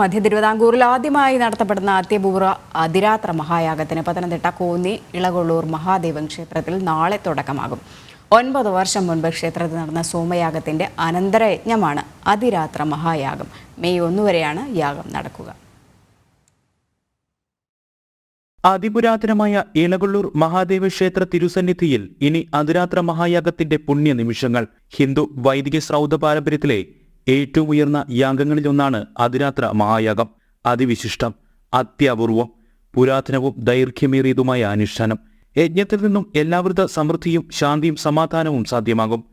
മധ്യ തിരുവിതാംകൂറിൽ ആദ്യമായി നടത്തപ്പെടുന്ന അത്യപൂർവ അതിരാത്ര മഹായാഗത്തിന് പത്തനംതിട്ട കോന്നി ഇളകൊള്ളൂർ മഹാദേവൻ ക്ഷേത്രത്തിൽ നാളെ തുടക്കമാകും. ഒൻപത് വർഷം മുൻപ് ക്ഷേത്രത്തിൽ നടന്ന സോമയാഗത്തിന്റെ അനന്തരയജ്ഞമാണ് അതിരാത്ര മഹായാഗം. മെയ് ഒന്ന് വരെയാണ് യാഗം നടക്കുക. അതിപുരാതനമായ ഇളകൊള്ളൂർ മഹാദേവ ക്ഷേത്ര തിരുസന്നിധിയിൽ ഇനി അതിരാത്ര മഹായാഗത്തിന്റെ പുണ്യ നിമിഷങ്ങൾ ഹിന്ദു വൈദിക ശ്രൗത പാരമ്പര്യത്തിലെ ഏറ്റവും ഉയർന്ന യാഗങ്ങളിലൊന്നാണ് അതിരാത്ര മഹായാഗം. അതിവിശിഷ്ടം അത്യപൂർവം പുരാതനവും ദൈർഘ്യമേറിയതുമായ അനുഷ്ഠാനം. യജ്ഞത്തിൽ നിന്നും എല്ലാവിധ സമൃദ്ധിയും ശാന്തിയും സമാധാനവും സാധ്യമാകും.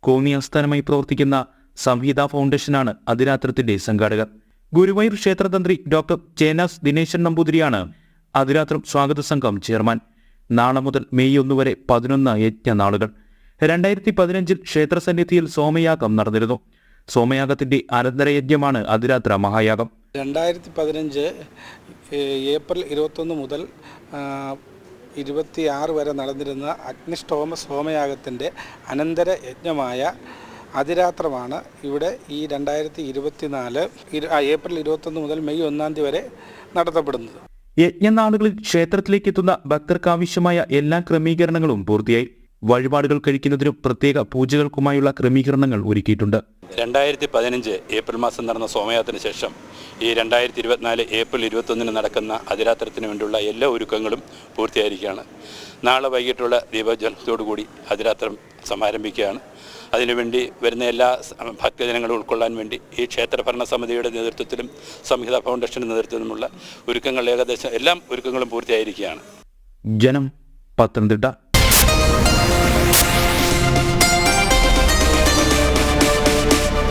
കോന്നി ആസ്ഥാനമായി പ്രവർത്തിക്കുന്ന സംഹിത ഫൗണ്ടേഷനാണ് അതിരാത്രത്തിന്റെ സംഘാടകർ. ഗുരുവായൂർ ക്ഷേത്രതന്ത്രി ഡോക്ടർ ചേനാസ് ദിനേശൻ നമ്പൂതിരിയാണ് അതിരാത്രം സ്വാഗത സംഘം ചെയർമാൻ. നാളെ മുതൽ മെയ് ഒന്ന് വരെ പതിനൊന്ന് യജ്ഞ നാളുകൾ രണ്ടായിരത്തി പതിനഞ്ചിൽ ക്ഷേത്രസന്നിധിയിൽ സോമയാഗം നടന്നിരുന്നു. സോമയാഗത്തിന്റെ അനന്തരയജ്ഞമാണ് അതിരാത്ര മഹായാഗം. രണ്ടായിരത്തി പതിനഞ്ച് ഏപ്രിൽ ഇരുപത്തൊന്ന് മുതൽ ഇരുപത്തി ആറ് വരെ നടന്നിരുന്ന അഗ്നിഷ്ടോമ സോമയാഗത്തിന്റെ അനന്തര യജ്ഞമായ അതിരാത്രമാണ് ഇവിടെ ഈ രണ്ടായിരത്തി ഇരുപത്തിനാല് ഏപ്രിൽ ഇരുപത്തൊന്ന് മുതൽ മെയ് ഒന്നാം തീയതി വരെ നടത്തപ്പെടുന്നത്. യജ്ഞനാളുകളിൽ ക്ഷേത്രത്തിലേക്ക് എത്തുന്ന ഭക്തർക്കാവശ്യമായ എല്ലാ ക്രമീകരണങ്ങളും പൂർത്തിയായി. വഴിപാടുകൾ കഴിക്കുന്നതിനും പ്രത്യേക പൂജകൾക്കുമായുള്ള ക്രമീകരണങ്ങൾ ഒരുക്കിയിട്ടുണ്ട്. രണ്ടായിരത്തി പതിനഞ്ച് ഏപ്രിൽ മാസം നടന്ന സോമയാത്രത്തിന് ശേഷം ഈ രണ്ടായിരത്തി ഇരുപത്തിനാല് ഏപ്രിൽ ഇരുപത്തൊന്നിന് നടക്കുന്ന അതിരാത്രത്തിന് വേണ്ടിയുള്ള എല്ലാ ഒരുക്കങ്ങളും പൂർത്തിയായിരിക്കുകയാണ്. നാളെ വൈകിട്ടുള്ള ദീപജ്വലത്തോടുകൂടി അതിരാത്രം സമാരംഭിക്കുകയാണ്. അതിനുവേണ്ടി വരുന്ന എല്ലാ ഭക്തജനങ്ങളും ഉൾക്കൊള്ളാൻ വേണ്ടി ഈ ക്ഷേത്രഭരണ ഭരണസമിതിയുടെ നേതൃത്വത്തിലും സംഹിത ഫൗണ്ടേഷന്റെ നേതൃത്വത്തിലുമുള്ള ഒരുക്കങ്ങൾ ഏകദേശം എല്ലാം ഒരുക്കങ്ങളും പൂർത്തിയായിരിക്കുകയാണ്. ജനം പത്തനംതിട്ട